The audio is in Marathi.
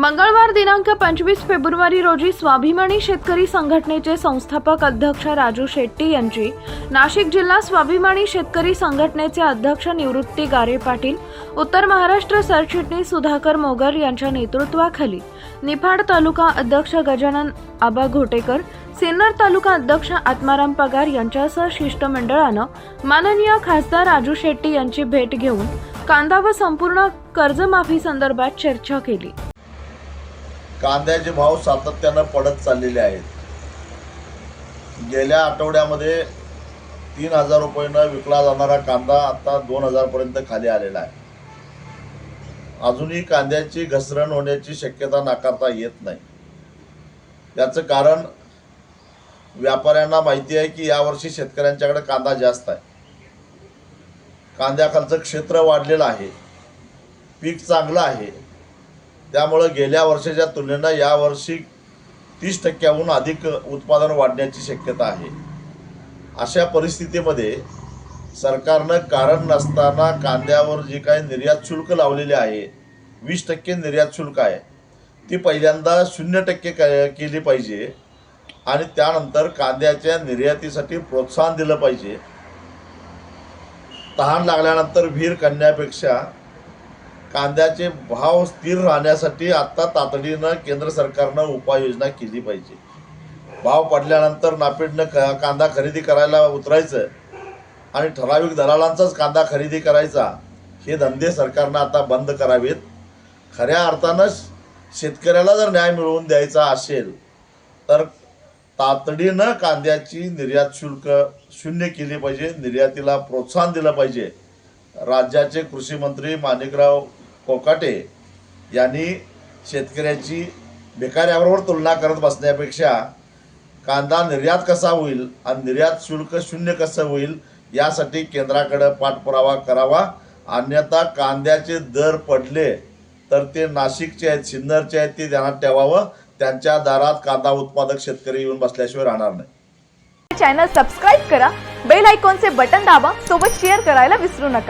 मंगळवार दिनांक पंचवीस फेब्रुवारी रोजी स्वाभिमानी शेतकरी संघटनेचे संस्थापक अध्यक्ष राजू शेट्टी यांची नाशिक जिल्हा स्वाभिमानी शेतकरी संघटनेचे अध्यक्ष निवृत्ती गारे पाटील उत्तर महाराष्ट्र सरचिटणीस सुधाकर मोगर यांच्या नेतृत्वाखाली निफाड तालुका अध्यक्ष गजानन आबा घोटेकर सिन्नर तालुका अध्यक्ष आत्माराम पगार यांच्यासह शिष्टमंडळानं माननीय खासदार राजू शेट्टी यांची भेट घेऊन कांदा व संपूर्ण कर्जमाफी संदर्भात चर्चा केली. कांद्याचे भाव सातत्यानं पडत चाललेले आहेत. गेल्या आठवड्यामध्ये तीन हजार रुपयानं विकला जाणारा कांदा आता दोन हजारपर्यंत खाली आलेला आहे. अजूनही कांद्याची घसरण होण्याची शक्यता नाकारता येत नाही. याचं कारण व्यापाऱ्यांना माहिती आहे की यावर्षी शेतकऱ्यांच्याकडे कांदा जास्त आहे. कांद्याखालचं क्षेत्र वाढलेलं आहे. पीक चांगलं आहे. त्यामुळं गेल्या वर्षाच्या तुलनेनं यावर्षी तीस टक्क्याहून अधिक उत्पादन वाढण्याची शक्यता आहे. अशा परिस्थितीमध्ये सरकारनं कारण नसताना कांद्यावर जी काही निर्यात शुल्क लावलेले आहे वीस टक्के निर्यात शुल्क आहे ती पहिल्यांदा शून्य टक्के क- केली पाहिजे आणि त्यानंतर कांद्याच्या निर्यातीसाठी प्रोत्साहन दिलं पाहिजे. तहान लागल्यानंतर विहीर कन्यापेक्षा कांद्याचे भाव स्थिर राहण्यासाठी आत्ता तातडीनं केंद्र सरकारनं उपाययोजना केली पाहिजे. भाव पडल्यानंतर नापीडनं क कांदा खरेदी करायला उतरायचं आणि ठराविक दलालांचाच कांदा खरेदी करायचा हे धंदे सरकारनं आता बंद करावेत. खऱ्या अर्थानं शेतकऱ्याला जर न्याय मिळवून द्यायचा असेल तर तातडीनं कांद्याची निर्यात शुल्क शून्य केली पाहिजे निर्यातीला प्रोत्साहन दिलं पाहिजे. राज्याचे कृषी मंत्री माणिकराव कोकाटे यांनी शेतकऱ्याची भिकाऱ्याबरोबर तुलना करत बसण्यापेक्षा कांदा निर्यात कसा होईल आणि निर्यात शुल्क शून्य कसं होईल यासाठी केंद्राकडं पाठपुरावा करावा. अन्यथा कांद्याचे दर पडले तर ते नाशिकचे आहेत सिन्नरचे आहेत ते ध्यानात ठेवावं. त्यांच्या दारात कांदा उत्पादक शेतकरी येऊन बसल्याशिवाय राहणार नाही. चॅनल सबस्क्राईब करा बेल आयकॉनचे बटन दाबा सोबत शेअर करायला विसरू नका.